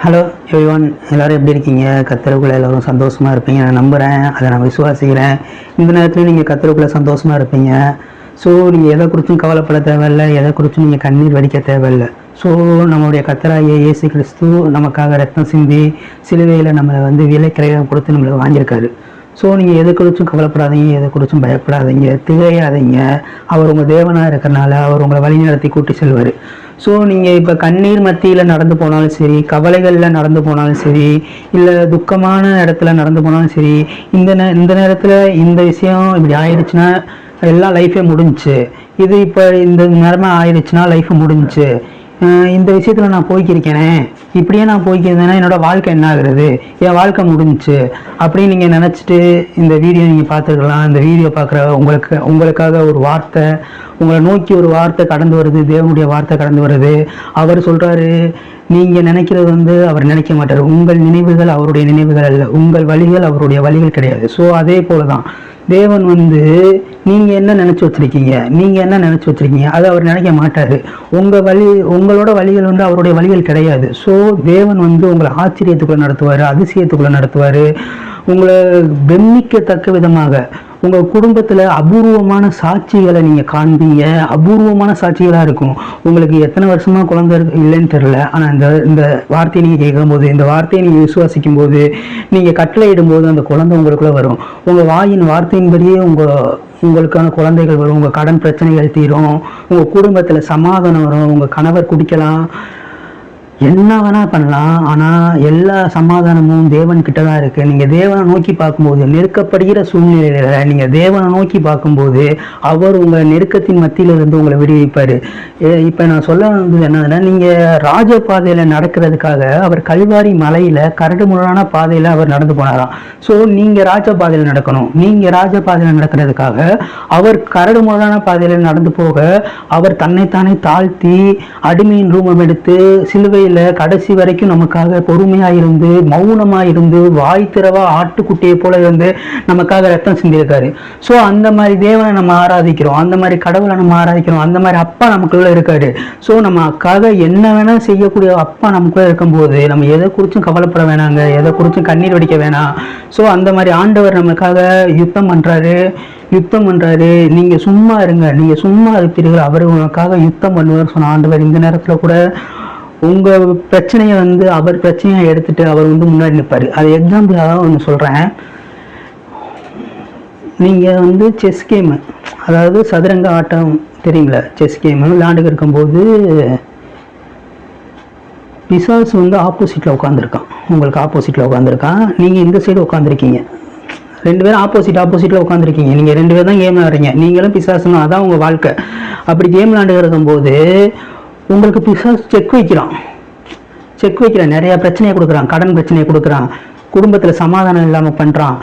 Hello everyone எல்லாரும் எப்படி இருக்கீங்க? கத்தருக்குள்ளே எல்லாரும் சந்தோஷமாக இருப்பீங்க. நான் நம்புகிறேன் அதை நான் விசுவாசிக்கிறேன். இந்த நேரத்தில் நீங்கள் கத்தருக்குள்ளே சந்தோஷமாக இருப்பீங்க. ஸோ நீங்கள் எதை குறித்தும் கவலைப்பட தேவையில்ல. எதை குறித்தும் நீங்கள் கண்ணீர் வடிக்க தேவையில்லை. ஸோ நம்மளுடைய கத்தராகிய இயேசு கிறிஸ்து நமக்காக ரத்தம் சிந்தி சிலுவையில் நம்மளை வந்து விலைக்கிரையாக கொடுத்து நம்மளை வாங்கியிருக்காரு. ஸோ நீங்கள் எதை குறிச்சும் கவலைப்படாதீங்க. எதை குறிச்சும் பயப்படாதீங்க. திகையாதீங்க. அவர் உங்கள் தேவனாக இருக்கிறனால அவர் உங்களை வழிநடத்தி கூட்டி செல்வார். ஸோ நீங்கள் இப்போ கண்ணீர் மத்தியில் நடந்து போனாலும் சரி கவலைகளில் நடந்து போனாலும் சரி இல்லை துக்கமான இடத்துல நடந்து போனாலும் சரி இந்த நே இந்த நேரத்தில் இந்த விஷயம் இப்படி ஆயிடுச்சுன்னா எல்லாம் லைஃபே முடிஞ்சிச்சு. இது இப்போ இந்த நேரமாக ஆயிடுச்சுன்னா லைஃப் முடிஞ்சுச்சு. இந்த விஷயத்தில் நான் போய்க்கிருக்கேனே. இப்படியே நான் போய்க்கிருந்தேன்னா என்னோட வாழ்க்கை என்ன ஆகுறது? என் வாழ்க்கை முடிஞ்சுச்சு. அப்படின்னு நீங்கள் நினச்சிட்டு இந்த வீடியோ நீங்கள் பார்த்துருக்கலாம். இந்த வீடியோ பார்க்குற உங்களுக்கு உங்களுக்காக ஒரு வார்த்தை உங்களை நோக்கி ஒரு வார்த்தை கடந்து வருது. தேவனுடைய வார்த்தை கடந்து வருது. அவர் சொல்கிறாரு நீங்கள் நினைக்கிறது வந்து அவர் நினைக்க மாட்டார். உங்கள் நினைவுகள் அவருடைய நினைவுகள் அல்ல. உங்கள் வழிகள் அவருடைய வழிகள் கிடையாது. ஸோ அதே போல தான் தேவன் வந்து நீங்கள் என்ன நினச்சி வச்சிருக்கீங்க? நீங்கள் என்ன நினச்சி வச்சிருக்கீங்க? அதை அவர் நினைக்க மாட்டார். உங்கள் வழி உங்களோட வழிகள் வந்து அவருடைய வழிகள் கிடையாது. ஸோ தேவன் வந்து உங்களை ஆச்சரியத்துக்குள்ளே நடத்துவார் அதிசயத்துக்குள்ளே நடத்துவாரு. உங்களை பிரமிக்கத்தக்க விதமாக. உங்கள் குடும்பத்தில் அபூர்வமான சாட்சிகளை நீங்கள் காண்பீங்க. அபூர்வமான சாட்சிகளாக இருக்கும். உங்களுக்கு எத்தனை வருஷமா குழந்தை இல்லைன்னு தெரில ஆனால் இந்த இந்த வார்த்தையை நீங்கள் கேட்கும்போது இந்த வார்த்தையை நீங்கள் விசுவாசிக்கும் போது நீங்கள் கட்டளையிடும் அந்த குழந்தை உங்களுக்குள்ளே வரும். உங்கள் வாயின் வார்த்தையின்படியே உங்கள் உங்களுக்கான குழந்தைகள் வரும். உங்கள் கடன் பிரச்சனைகள் தீரும். உங்கள் குடும்பத்தில் சமாதானம் வரும். உங்கள் கணவர் குடிக்கலாம். என்ன வேணா பண்ணலாம் ஆனா எல்லா சமாதானமும் தேவன் கிட்ட தான் இருக்கு. நீங்க தேவனை நோக்கி பார்க்கும்போது நெருக்கப்படுகிற சூழ்நிலையில நீங்க தேவனை நோக்கி பார்க்கும்போது அவர் உங்க நெருக்கத்தின் மத்தியில இருந்து உங்களை விடுவிப்பாரு. ஏ- இப்ப நான் சொல்ல வந்தது என்னதுன்னா நீங்க ராஜபாதையில நடக்கிறதுக்காக அவர் கல்வாரி மலையில கரடு முரடான பாதையில அவர் நடந்து போனாராம். ஸோ நீங்க ராஜபாதையில நடக்கணும். நீங்க ராஜபாதையில நடக்கிறதுக்காக அவர் கரடு முரடான பாதையில நடந்து போக அவர் தன்னைத்தானே தாழ்த்தி அடிமையின் ரூபம் எடுத்து சிலுவை வேலையில் கடைசி வரைக்கும் நமக்காக பொறுமையா இருந்து மௌனமா இருந்து வாய் திறவா ஆட்டுக்குட்டியை போல இருந்து நமக்காக ரத்தம் சிந்திருக்காரு ஸோ அந்த மாதிரி தேவனை நம்ம ஆராதிக்கிறோம். அந்த மாதிரி கடவுளை நம்ம ஆராதிக்கிறோம். அந்த மாதிரி அப்பா நமக்குள்ள இருக்காரு. ஸோ நமக்காக என்ன வேணால் செய்யக்கூடிய அப்பா நமக்குள்ள இருக்கும்போது நம்ம எதை குறிச்சும் கவலைப்பட வேணாங்க. எதை குறிச்சும் கண்ணீர் வடிக்க வேணாம். ஸோ அந்த மாதிரி ஆண்டவர் நமக்காக யுத்தம் பண்றாரு. யுத்தம் பண்றாரு. நீங்க சும்மா இருங்க. நீங்கள் சும்மா இருப்பீர்கள். அவர் உனக்காக யுத்தம் பண்ணுவார் சொன்ன ஆண்டவர் இந்த நேரத்தில் கூட உங்க பிரச்சனையை வந்து அவர் பிரச்சனையை எடுத்துட்டு அவர் வந்து முன்னாடி நிற்பார் அது எக்ஸாம்பிளாக ஒன்று சொல்றேன். நீங்க வந்து செஸ் கேம் அதாவது சதுரங்க ஆட்டம் தெரியுங்களா? செஸ் கேம் விளாண்டுக்கு இருக்கும்போது பிசாஸ் வந்து ஆப்போசிட்டில் உட்காந்துருக்கான் உங்களுக்கு ஆப்போசிட்டில் உட்காந்துருக்கான் நீங்கள் இந்த சைடு உட்காந்துருக்கீங்க ரெண்டு பேரும் ஆப்போசிட் ஆப்போசிட்டில் உட்காந்துருக்கீங்க நீங்கள் ரெண்டு பேரும் தான் கேம் விளாடுறீங்க நீங்களும் பிசாசுன்னு அதான் உங்கள் வாழ்க்கை. அப்படி கேம் விளாண்டுக்கு இருக்கும்போது உங்களுக்கு பிசாஸ் செக் வைக்கிறான் செக் வைக்கிறான் நிறைய பிரச்சனையை கொடுக்குறான் கடன் பிரச்சனையை கொடுக்குறான் குடும்பத்தில் சமாதானம் இல்லாமல் பண்ணுறான்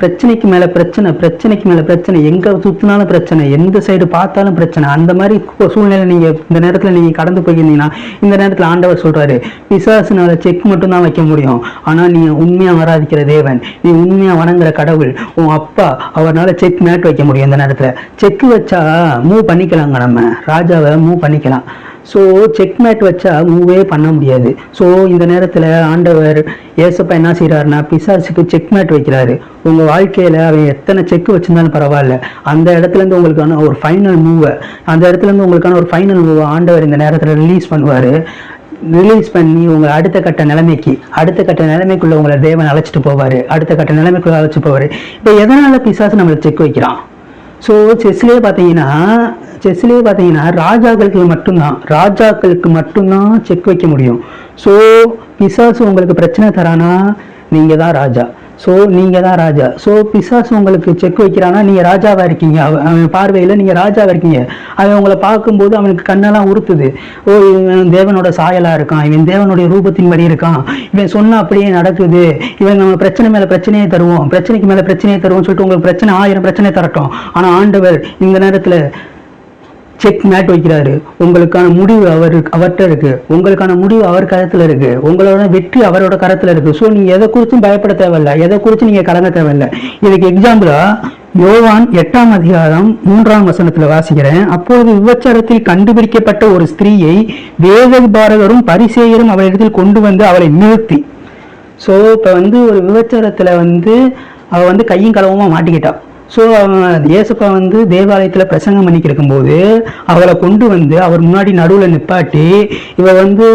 பிரச்சனைக்கு மேலே பிரச்சனை பிரச்சனைக்கு மேலே பிரச்சனை எங்கே சுற்றினாலும் பிரச்சனை எந்த சைடு பார்த்தாலும் பிரச்சனை. அந்த மாதிரி சூழ்நிலை நீங்கள் இந்த நேரத்தில் நீங்கள் கடந்து போயிருந்தீங்கன்னா இந்த நேரத்தில் ஆண்டவர் சொல்கிறாரு பிசாசுனால செக் மட்டும் தான் வைக்க முடியும். ஆனால் நீ உண்மையாக ஆராதிக்கிற தேவன். நீ உண்மையாக வணங்குற கடவுள் உன் அப்பா அவரால் செக் மேட் வைக்க முடியும் இந்த நேரத்தில். செக் வச்சா மூவ் பண்ணிக்கலாங்க நம்ம. ராஜாவை மூவ் பண்ணிக்கலாம். ஸோ செக் மேட் வச்சா மூவே பண்ண முடியாது. ஸோ இந்த நேரத்தில் ஆண்டவர் ஏசப்பா என்ன செய்கிறாருன்னா பிசாசுக்கு செக் மேட் வைக்கிறாரு. உங்கள் வாழ்க்கையில் அவன் எத்தனை செக் வச்சிருந்தாலும் பரவாயில்ல. அந்த இடத்துலேருந்து உங்களுக்கான ஒரு ஃபைனல் மூவை அந்த இடத்துலேருந்து உங்களுக்கான ஒரு ஃபைனல் மூவை ஆண்டவர் இந்த நேரத்தில் ரிலீஸ் பண்ணுவார். ரிலீஸ் பண்ணி உங்களை அடுத்த கட்ட நிலைமைக்கு அடுத்த கட்ட நிலைமைக்குள்ளே உங்களை தேவன் அழைச்சிட்டு போவார். அடுத்த கட்ட நிலைமைக்குள்ளே அழைச்சிட்டு போவார். இப்போ எதனால் பிசாசு நம்மளுக்கு செக் வைக்கிறான்? ஸோ செஸ்லேயே பார்த்தீங்கன்னா செஸ்லேயே பார்த்தீங்கன்னா ராஜாக்களுக்கு மட்டும்தான் ராஜாக்களுக்கு மட்டும்தான் செக் வைக்க முடியும். ஸோ பிசாசு உங்களுக்கு பிரச்சனை தரானா? நீங்கள் தான் ராஜா. ஸோ நீங்கள் தான் ராஜா. ஸோ பிசாஸ் உங்களுக்கு செக் வைக்கிறானா? நீங்கள் ராஜாவாக இருக்கீங்க. அவ- அவன் பார்வையில் நீங்கள் ராஜாவாக இருக்கீங்க. அவன் உங்களை பார்க்கும்போது அவனுக்கு கண்ணெல்லாம் உறுத்துது. ஓ இவன் தேவனோட சாயலாக இருக்கான். இவன் தேவனுடைய ரூபத்தின் படி இருக்கான். இவன் சொன்னால் அப்படியே நடக்குது. இவன் நம்ம பிரச்சனை மேலே பிரச்சனையை தருவோம். பிரச்சனைக்கு மேலே பிரச்சனையை தருவோம்னு சொல்லிட்டு உங்களுக்கு பிரச்சனை ஆயிரம் பிரச்சனை தரட்டும். ஆனால் ஆண்டவர் இந்த நேரத்தில் செக் மேட் வைக்கிறாரு. உங்களுக்கான முடிவு அவர் அவர்கிட்ட இருக்கு. உங்களுக்கான முடிவு அவர் கரத்துல இருக்கு. உங்களோட வெற்றி அவரோட கரத்துல இருக்கு. ஸோ நீங்க எதை குறிச்சும் பயப்பட தேவையில்ல. எதை குறிச்சு நீங்க கலங்க தேவையில்லை. இதுக்கு எக்ஸாம்பிளா யோவான் எட்டாம் அதிகாரம் மூன்றாம் வசனத்துல வாசிக்கிறேன். அப்போது விபச்சாரத்தில் கண்டுபிடிக்கப்பட்ட ஒரு ஸ்திரீயை வேதபாரகரும் பரிசேயரும் அவளிடத்தில் கொண்டு வந்து அவளை நிறுத்தி. ஸோ இப்போ வந்து ஒரு விபச்சாரத்துல வந்து அவ வந்து கையும் களவுமா மாட்டிக்கிட்டா. ஸோ ஏசப்பா வந்து தேவாலயத்தில் பிரசங்கம் பண்ணிட்டு இருக்கும்போது அவளை கொண்டு வந்து அவர் முன்னாடி நடுவில் நிப்பாட்டி இவ வந்து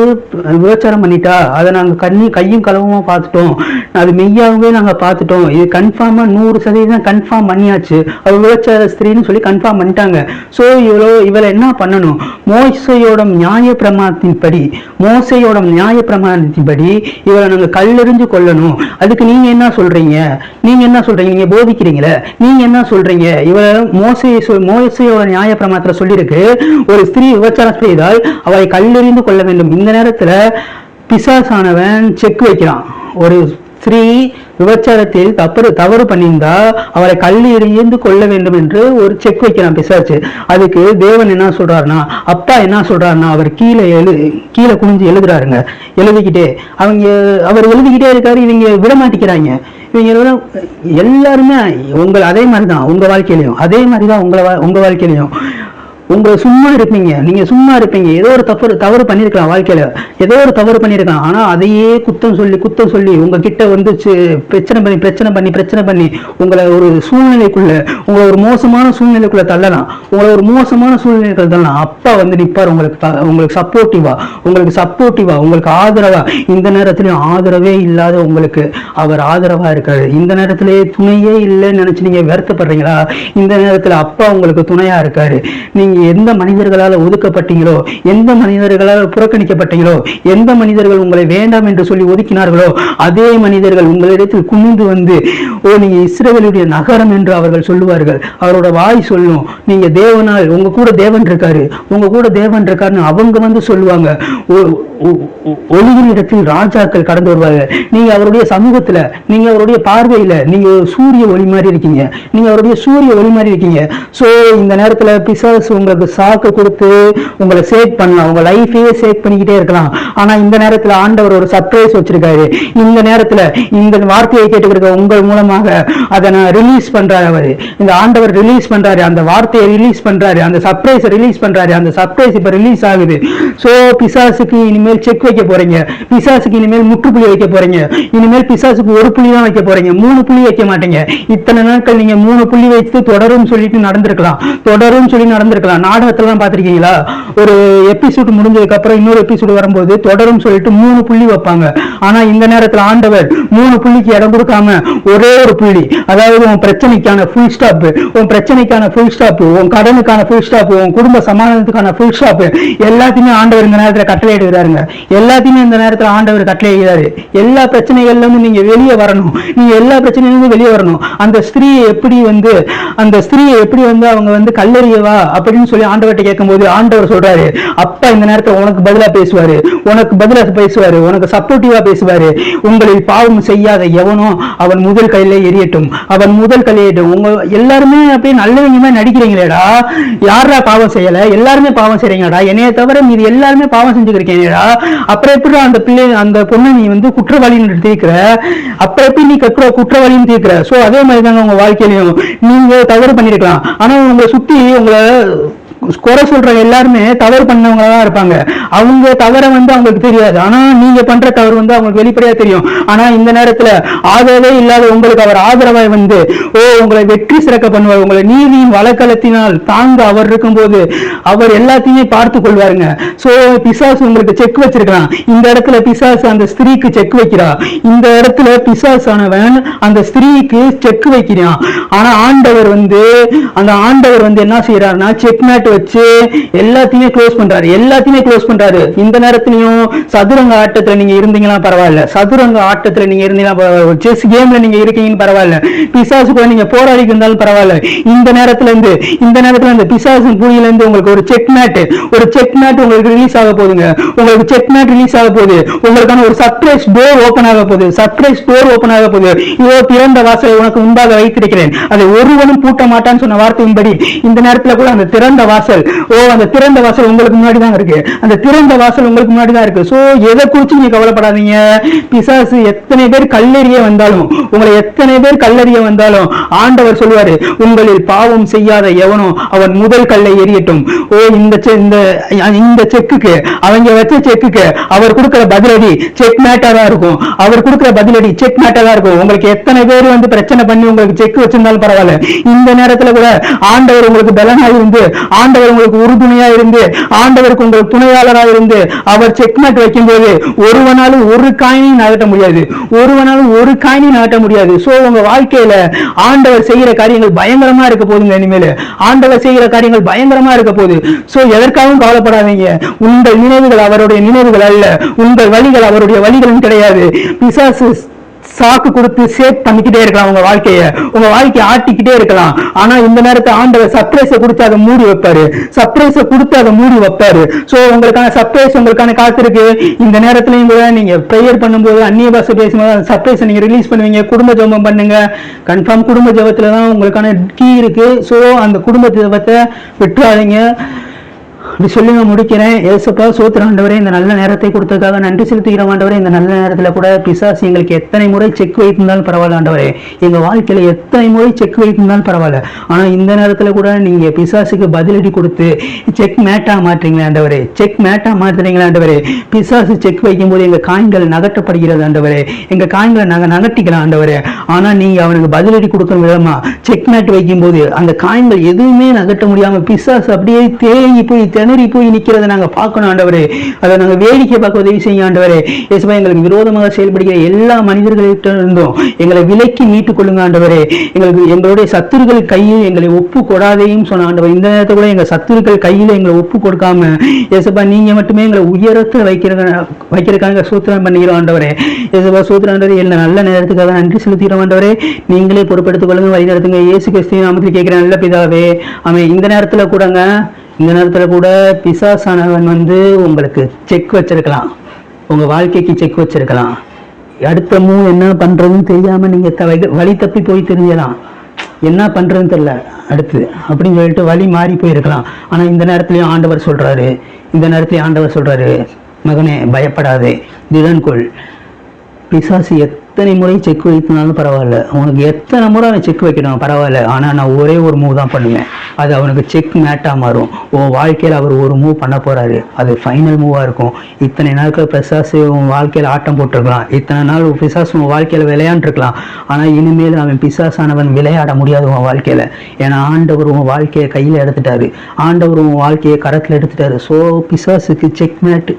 விபச்சாரம் பண்ணிட்டா. அதை நாங்கள் கண்ணி கையும் களவுமா பார்த்துட்டோம். அது மெய்யாகவே நாங்கள் பார்த்துட்டோம். இது கன்ஃபார்மாக நூறு சதவீதம் கன்ஃபார்ம் பண்ணியாச்சு. அவள் விபச்சார ஸ்திரீன்னு சொல்லி கன்ஃபார்ம் பண்ணிட்டாங்க. ஸோ இவ்வளோ இவளை என்ன பண்ணணும்? மோசையோட நியாய பிரமாணத்தின்படி மோசையோட நியாய பிரமாணத்தின்படி இவளை நாங்கள் கல்லெறிஞ்சு கொள்ளணும் அதுக்கு நீங்க என்ன சொல்றீங்க? நீங்க என்ன சொல்றீங்க? நீங்க போதிக்கிறீங்களே? நீங்க என்ன சொல்றீங்க? இவர் மோசையை சொல் மோசையோட நியாய பிரமாணத்துல சொல்லியிருக்கு ஒரு ஸ்திரீ விபச்சாரம் செய்தால் அவளை கல்லெறிந்து கொள்ள வேண்டும். இந்த நேரத்துல பிசாசானவன் செக் வைக்கிறான். ஒரு ஸ்ரீ விபச்சாரத்தில் தப்பு தவறு பண்ணியிருந்தா அவரை கல்லி எறிந்து கொள்ள வேண்டும் என்று ஒரு செக் வைக்கிறான் பிசாச்சு அதுக்கு தேவன் என்ன சொல்றாருன்னா அப்பா என்ன சொல்றாருன்னா அவர் கீழே எழு கீழே குனிஞ்சு எழுதுறாருங்க. எழுதிக்கிட்டே அவங்க அவர் எழுதிக்கிட்டே இருக்காரு இவங்க விட மாட்டேங்கிறாங்க. இவங்க விட எல்லாருமே உங்கள் அதே மாதிரி தான் உங்க வாழ்க்கையிலையும். அதே மாதிரி தான் உங்களை உங்கள் உங்க வாழ்க்கையிலையும். உங்களை சும்மா இருப்பீங்க. நீங்க சும்மா இருப்பீங்க. ஏதோ ஒரு தவறு தவறு பண்ணியிருக்கலாம் வாழ்க்கையில. ஏதோ ஒரு தவறு பண்ணியிருக்கலாம் ஆனா அதையே குத்தம் சொல்லி குத்தம் சொல்லி உங்ககிட்ட வந்து பிரச்சனை பண்ணி பிரச்சனை பண்ணி பிரச்சனை பண்ணி உங்களை ஒரு சூழ்நிலைக்குள்ள உங்களை ஒரு மோசமான சூழ்நிலைக்குள்ள தள்ளலாம். உங்களை ஒரு மோசமான சூழ்நிலைக்குள்ள தள்ளலாம். அப்பா வந்து நிப்பார். உங்களுக்கு த- உங்களுக்கு சப்போர்ட்டிவா உங்களுக்கு சப்போர்ட்டிவா உங்களுக்கு ஆதரவா? இந்த நேரத்திலையும் ஆதரவே இல்லாத உங்களுக்கு அவர் ஆதரவா இருக்காரு. இந்த நேரத்திலே துணையே இல்லைன்னு நினைச்சு நீங்க வருத்தப்படுறீங்களா இந்த நேரத்துல அப்பா உங்களுக்கு துணையா இருக்காரு. நீங்க எந்த மனிதர்களால் ஒதுக்கப்பட்டீங்களோ எந்த மனிதர்களால் புறக்கணிக்கப்பட்டீங்களோ எந்த மனிதர்கள் உங்களை வேண்டாம் என்று சொல்லி ஒதுக்கினார்களோ அதே மனிதர்கள் உங்களிடத்தில் குமிந்து வந்து ஓ நீங்க இஸ்ரேலுடைய நகரம் என்று அவர்கள் சொல்லுவார்கள். அவரோட வாய் சொல்லும். நீங்க தேவனால் உங்க கூட தேவன் இருக்காரு. உங்க கூட தேவன் இருக்காருன்னு அவங்க வந்து சொல்லுவாங்க. ஒ- ஒளியின் இடத்தில் ராஜாக்கள் கடந்து வருவார்கள். நீங்க அவருடைய சமூகத்துல நீங்க அவருடைய பார்வையில நீங்க ஒரு சூரிய ஒளி மாதிரி இருக்கீங்க. நீங்க அவருடைய சூரிய ஒளி மாதிரி இருக்கீங்க. சோ இந்த நேரத்துல பிசாசு உங்களுக்கு சாக்கு கொடுத்து உங்களை சேவ் பண்ணலாம். உங்க லைஃபையே சேவ் பண்ணிக்கிட்டே இருக்கலாம். ஆனா இந்த நேரத்துல ஆண்டவர் ஒரு சர்ப்ரைஸ் வச்சிருக்காரு. இந்த நேரத்துல இந்த வார்த்தையை கேட்டுக்கிற உங்கள் மூலமாக அதை நான் ரிலீஸ் பண்றாரு அவரு. இந்த ஆண்டவர் ரிலீஸ் பண்றாரு. அந்த வார்த்தையை ரிலீஸ் பண்றாரு. அந்த சர்ப்ரைஸ் ரிலீஸ் பண்றாரு. அந்த சர்ப்ரைஸ் இப்ப ரிலீஸ் ஆகுது. ஸோ பிசாசுக்கு இனிமேல் செக் வைக்க போறீங்க. பிசாசுக்கு இனிமேல் முற்றுப்புள்ளி வைக்க போறீங்க. இனிமேல் பிசாசுக்கு ஒரு புள்ளி தான் வைக்க போறீங்க. மூணு புள்ளி வைக்க மாட்டீங்க. இத்தனை நாட்கள் நீங்க மூணு புள்ளி வைத்து தொடரும் சொல்லிட்டு நடந்திருக்கலாம். தொடரும் சொல்லி நடந்திருக்கலாம். நாடகத்தெல்லாம் பார்த்திருக்கீங்களா? ஒரு எபிசோடு முடிஞ்சதுக்கு அப்புறம் இன்னொரு எபிசோடு வரும்போது தொடரும் சொல்லிட்டு மூணு புள்ளி வைப்பாங்க. ஆனா இந்த நேரத்துல ஆண்டவர் மூணு புள்ளிக்கு இடம் கொடுக்காம ஒரே ஒரு புள்ளி அதாவது உன் பிரச்சனைக்கான ஃபுல் ஸ்டாப் உன் பிரச்சனைக்கான ஃபுல் ஸ்டாப் உன் கடனுக்கான ஃபுல் ஸ்டாப் உன் குடும்ப சமாதானத்துக்கான ஃபுல் ஸ்டாப் எல்லாத்தையுமே ஆண்டவர் இந்த நேரத்துல கட்டளை எடுக்கிறாருங்க எல்லாத்தையுமே இந்த நேரத்துல ஆண்டவர் கட்டளை எழுதாரு எல்லா பிரச்சனைகள்ல இருந்து நீங்க வெளியே வரணும். நீங்க எல்லா பிரச்சனையில வெளியே வரணும். அந்த ஸ்திரீயை எப்படி வந்து அந்த ஸ்திரீயை எப்படி வந்து அவங்க வந்து கல்லறியவா அப்படின்னு சொல்லி ஆண்டவர்கிட்ட கேட்கும்போது ஆண்டவர் சொல்றாரு அப்பா இந்த நேரத்துல உனக்கு பதிலா பேசுவாரு. உனக்கு பதிலா பேசுவாரு. உனக்கு சப்போர்ட்டிவா பேசுவாரு. உங்களில் பாவம் செய்யாத எவனோ அவன் முதல் கையில எரியட்டும். அவன் முதல் கையில உங்க எல்லாருமே அப்படியே நல்லவங்க நடிக்கிறீங்களேடா. யாரா பாவம் செய்யல? எல்லாருமே பாவம் செய்றீங்கடா. என்னைய தவிர மீது எல்லாருமே பாவம் செஞ்சுக்கிறீங்கடா அப்புறம் எப்படி அந்த பிள்ளை அந்த பொண்ணை நீ வந்து குற்றவாளின்னு தீர்க்கிற? அப்புறம் எப்படி நீ கற்ற குற்றவாளின்னு தீர்க்கிற? சோ அதே மாதிரி தாங்க உங்க வாழ்க்கையிலையும். நீங்க தவறு பண்ணிருக்கலாம். ஆனா உங்களை சுத்தி உங்களை குறை சொல்றவங்க எல்லாருமே தவறு பண்ணவங்க தான் இருப்பாங்க. அவங்க தவற வந்து அவங்களுக்கு தெரியாது. ஆனா நீங்க பண்ற தவறு வந்து அவங்களுக்கு வெளிப்படையா தெரியும். ஆனா இந்த நேரத்துல ஆதரவே இல்லாத உங்களுக்கு அவர் ஆதரவாய் வந்து ஓ உங்களை வெற்றி சிறக்க பண்ணுவார். உங்களை நீதியின் வழக்கலத்தினால் தாங்க அவர் இருக்கும்போது அவர் எல்லாத்தையுமே பார்த்து கொள்வாருங்க. சோ பிசாசு உங்களுக்கு செக் வச்சிருக்கலாம். இந்த இடத்துல பிசாசு அந்த ஸ்திரீக்கு செக் வைக்கிறா. இந்த இடத்துல பிசாசானவன் அந்த ஸ்திரீக்கு செக் வைக்கிறான். ஆனா ஆண்டவர் வந்து அந்த ஆண்டவர் வந்து என்ன செய்யறாருன்னா செக் மேட் வச்சு எல்லாத்தையுமே க்ளோஸ் பண்றாரு. எல்லாத்தையுமே க்ளோஸ் பண்றாரு. இந்த நேரத்துலயும் சதுரங்க ஆட்டத்துல நீங்க இருந்தீங்கன்னா பரவாயில்ல. சதுரங்க ஆட்டத்துல நீங்க இருந்தீங்கன்னா பரவாயில்ல. செஸ் கேம்ல நீங்க இருக்கீங்கன்னு பரவாயில்ல. பிசாசு கூட நீங்க போராடிக்கு இருந்தாலும் பரவாயில்ல. இந்த நேரத்துல இருந்து இந்த நேரத்துல இருந்து பிசாசு புரியில இருந்து உங்களுக்கு ஒரு செக் மேட் ஒரு செக் மேட் உங்களுக்கு ரிலீஸ் ஆக போகுதுங்க. உங்களுக்கு செக் மேட் ரிலீஸ் ஆக போகுது. உங்களுக்கான ஒரு சர்ப்ரைஸ் டோர் ஓபன் ஆக போகுது. சர்ப்ரைஸ் டோர் ஓபன் ஆக போகுது. இதோ திறந்த வாசலை உனக்கு முன்பாக வைத்திருக்கிறேன். அதை ஒருவனும் பூட்ட மாட்டான்னு சொன்ன வார்த்தையின்படி இந்த நேரத்துல கூட அந்த திறந்த வாசல் வாசல். ஓ அந்த திறந்த வாசல் உங்களுக்கு முன்னாடி தான் இருக்கு. அந்த திறந்த வாசல் உங்களுக்கு முன்னாடி தான் இருக்கு. ஸோ எதை குறிச்சு நீங்க கவலைப்படாதீங்க. பிசாசு எத்தனை பேர் கல்லெறிய வந்தாலும் உங்களை எத்தனை பேர் கல்லெறிய வந்தாலும் ஆண்டவர் சொல்லுவாரு உங்களில் பாவம் செய்யாத எவனும் அவன் முதல் கல்லை எரியட்டும் ஓ இந்த இந்த இந்த செக்குக்கு அவங்க வச்ச செக்குக்கு அவர் கொடுக்குற பதிலடி செக் மேட்டரா இருக்கும். அவர் கொடுக்குற பதிலடி செக் மேட்டரா இருக்கும். உங்களுக்கு எத்தனை பேர் வந்து பிரச்சனை பண்ணி உங்களுக்கு செக் வச்சிருந்தாலும் பரவாயில்ல. இந்த நேரத்துல கூட ஆண்டவர் உங்களுக்கு பலனா இருந்து ஆண்டவர் ஆண்டவர் உங்களுக்கு உறுதுணையா இருந்து ஆண்டவருக்கு உங்களுக்கு துணையாளரா இருந்து அவர் செக் வைக்கும் வைக்கும்போது ஒருவனாலும் ஒரு காயினையும் நகட்ட முடியாது. ஒருவனாலும் ஒரு காயினையும் நகட்ட முடியாது. சோ உங்க வாழ்க்கையில ஆண்டவர் செய்யற காரியங்கள் பயங்கரமா இருக்க போதுங்க இனிமேல். ஆண்டவர் செய்யற காரியங்கள் பயங்கரமா இருக்க போகுது. சோ எதற்காகவும் கவலைப்படாதீங்க. உங்கள் நினைவுகள் அவருடைய நினைவுகள் அல்ல. உங்கள் வழிகள் அவருடைய வழிகளும் கிடையாது. பிசாசு சாக்கு கொடுத்து சேவ் பண்ணிக்கிட்டே இருக்கலாம் உங்க வாழ்க்கைய. உங்க வாழ்க்கையை ஆட்டிக்கிட்டே இருக்கலாம். ஆனா இந்த நேரத்தை ஆண்டவர் சர்ப்ரைஸ கொடுத்து அதை மூடி வைப்பாரு. சர்ப்ரைஸ கொடுத்து அதை மூடி வைப்பாரு. சோ உங்களுக்கான சர்ப்ரைஸ் உங்களுக்கான காத்திருக்கு இந்த நேரத்துலயும் கூட நீங்க ப்ரேயர் பண்ணும்போது அந்நிய பாசை பேசும்போது அந்த சர்ப்ரைஸ் நீங்க ரிலீஸ் பண்ணுவீங்க. குடும்ப ஜெபம் பண்ணுங்க. கன்ஃபார்ம் குடும்ப ஜெபத்துல தான் உங்களுக்கான கீ இருக்கு. சோ அந்த குடும்ப ஜெபத்தை விட்டுறாதீங்க. அப்படி சொல்லி நான் முடிக்கிறேன். ஏசப்பா சோத்திர ஆண்டவரே இந்த நல்ல நேரத்தை கொடுத்ததுக்காக நன்றி செலுத்துகிற ஆண்டவரே. இந்த நல்ல நேரத்தில் கூட பிசாசு எங்களுக்கு எத்தனை முறை செக் வைத்திருந்தாலும் பரவாயில்ல ஆண்டவரே. எங்கள் வாழ்க்கையில் எத்தனை முறை செக் வைத்திருந்தாலும் பரவாயில்ல. ஆனால் இந்த நேரத்தில் கூட நீங்கள் பிசாசுக்கு பதிலடி கொடுத்து செக் மேட்டா மாற்றுறீங்களா ஆண்டவரே. செக் மேட்டா மாற்றுறீங்களா ஆண்டவரே. பிசாசு செக் வைக்கும்போது எங்கள் காய்கள் நகட்டப்படுகிறது ஆண்டவரே. எங்கள் காய்களை நாங்கள் நகட்டிக்கலாம் ஆண்டவரே. ஆனால் நீங்கள் அவனுக்கு பதிலடி கொடுக்குற விதமா செக் மேட் வைக்கும்போது அந்த காய்கள் எதுவுமே நகட்ட முடியாமல் பிசாசு அப்படியே தேங்கி போய் திணறி போய் நிற்கிறத நாங்கள் பார்க்கணும் ஆண்டவரே. அதை நாங்கள் வேடிக்கை பார்க்க உதவி செய்யும் ஆண்டவரே. இயேசுவா எங்களுக்கு விரோதமாக செயல்படுகிற எல்லா மனிதர்களிட்ட இருந்தும் எங்களை விலக்கி மீட்டுக் கொள்ளுங்க ஆண்டவரே. எங்களுக்கு எங்களுடைய சத்துருக்கள் கையில் எங்களை ஒப்பு கொடாதையும் சொன்ன ஆண்டவர். இந்த நேரத்தை கூட எங்கள் சத்துருக்கள் கையில் எங்களை ஒப்பு கொடுக்காம இயேசுப்பா நீங்க மட்டுமே எங்களை உயரத்தில் வைக்கிற வைக்கிறதுக்காக சூத்திரம் பண்ணிக்கிறோம் ஆண்டவரே. இயேசுப்பா சூத்திரம் ஆண்டவரே எல்லா நல்ல நேரத்துக்காக நன்றி செலுத்துகிறோம் ஆண்டவரே. நீங்களே பொறுப்பெடுத்துக் கொள்ளுங்க வழி நடத்துங்க இயேசு கிறிஸ்துவின் நாமத்தில் கேட்கிற நல்ல பிதாவே. அவன் இந்த நேரத்தில் கூடங்க இந்த நேரத்தில் கூட பிசாசானவன் வந்து உங்களுக்கு செக் வச்சிருக்கலாம். உங்க வாழ்க்கைக்கு செக் வச்சிருக்கலாம். அடுத்த என்ன பண்றதுன்னு தெரியாம நீங்க த- வழி- தப்பி போய் தெரிஞ்சலாம் என்ன பண்றதுன்னு தெரியல. அடுத்து அப்படின்னு சொல்லிட்டு வழி மாறி போயிருக்கலாம். ஆனா இந்த நேரத்துலையும் ஆண்டவர் சொல்றாரு. இந்த நேரத்துலயும் ஆண்டவர் சொல்றாரு. மகனே பயப்படாதே. திடன் கொள் பிசாசு எத்தனை முறை செக் வைத்தினாலும் பரவாயில்ல. உனக்கு எத்தனை முறை அவன் செக் வைக்கணும்? பரவாயில்ல. ஆனால் நான் ஒரே ஒரு மூவ் தான் பண்ணுவேன். அது அவனுக்கு செக் மேட்டாக மாறும். உன் வாழ்க்கையில் அவர் ஒரு மூவ் பண்ண போகிறாரு அது ஃபைனல் மூவாக இருக்கும். இத்தனை நாட்கள் பிசாசு உன் வாழ்க்கையில் ஆட்டம் போட்டிருக்கலாம். இத்தனை நாள் பிசாசு உன் வாழ்க்கையில் விளையாண்டுருக்கலாம். ஆனால் இனிமேல் அவன் பிசாசானவன் விளையாட முடியாது உன் வாழ்க்கையில். ஏன்னா ஆண்டவர் உன் வாழ்க்கையை கையில் எடுத்துட்டாரு. ஆண்டவர் உன் வாழ்க்கையை கரத்தில் எடுத்துட்டாரு. ஸோ பிசாசுக்கு செக் மேட்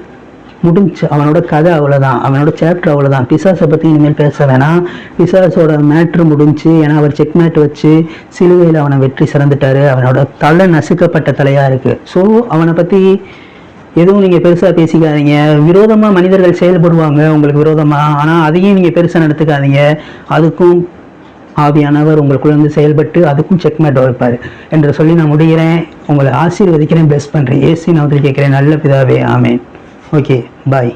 முடிஞ்சு. அவனோட கதை அவ்வளோதான் அவனோட சாப்டர் அவ்வளோதான் பிசாசை பற்றி இனிமேல் பேச வேணாம். பிசாசோட மேட்ரு முடிஞ்சு ஏன்னா அவர் செக் மேட் வச்சு சிலுவையில் அவனை வெற்றி சிறந்துட்டாரு. அவனோட தலை நசுக்கப்பட்ட தலையாக இருக்குது ஸோ அவனை பற்றி எதுவும் நீங்கள் பெருசாக பேசிக்காதீங்க. விரோதமாக மனிதர்கள் செயல்படுவாங்க. உங்களுக்கு விரோதமாக ஆனால் அதையும் நீங்கள் பெருசாக நடத்துக்காதீங்க. அதுக்கும் ஆவியானவர் உங்களுக்குள்ள இருந்து செயல்பட்டு அதுக்கும் செக்மேட் வைப்பார். என்று சொல்லி நான் முடிகிறேன். உங்களை ஆசீர்வதிக்கிறேன் பெஸ்ட் பண்ணுறேன் ஏசி நான் வந்து கேட்குறேன். நல்ல பிதாவே ஆமேன். Okay bye